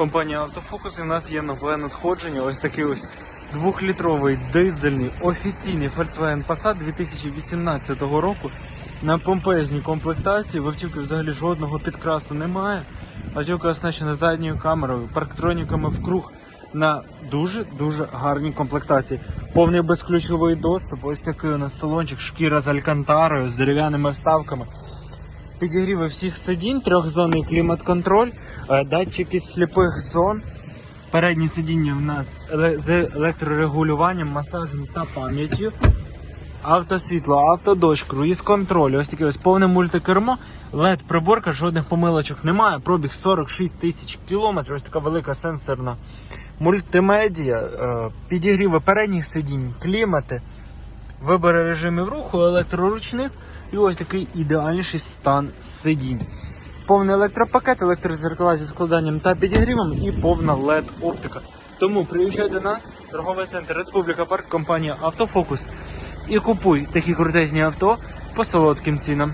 Компанія Автофокус і в нас є нове надходження. Ось такий ось двохлітровий дизельний офіційний Volkswagen Passat 2018 року. На помпезній комплектації в автівки взагалі жодного підкрасу немає. Автівка оснащена задньою камерою, парктроніками в круг на дуже-дуже гарній комплектації. Повний безключовий доступ. Ось такий у нас салончик, шкіра з алькантарою, з дерев'яними вставками. Підігріви всіх сидінь, трьохзонний клімат-контроль, е, датчики сліпих зон. Переднє сидіння в нас з електрорегулюванням, масажем та пам'яттю. Автосвітло, автодощ, круїз контроль, ось таке ось повне мультикермо, led приборка, жодних помилочок немає. Пробіг 46 тисяч кілометрів, ось така велика сенсорна мультимедіа, е, підігріви передніх сидінь, клімати, вибори режимів руху, електроручних і ось такий ідеальніший стан сидінь. Повний електропакет, електрозеркала зі складанням та підігрівом і повна LED оптика. Тому приїжджай до нас, торговий центр Республіка Парк, компанія Автофокус і купуй такі крутезні авто по солодким цінам.